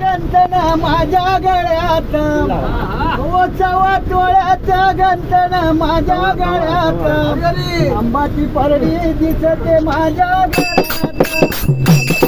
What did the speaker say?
गंतना माझ्या गळ्यात. ओचवा डोळ्यात गंतन माझ्या गळ्यात. अंबाची परडी दिसते माझ्या गळ्यात.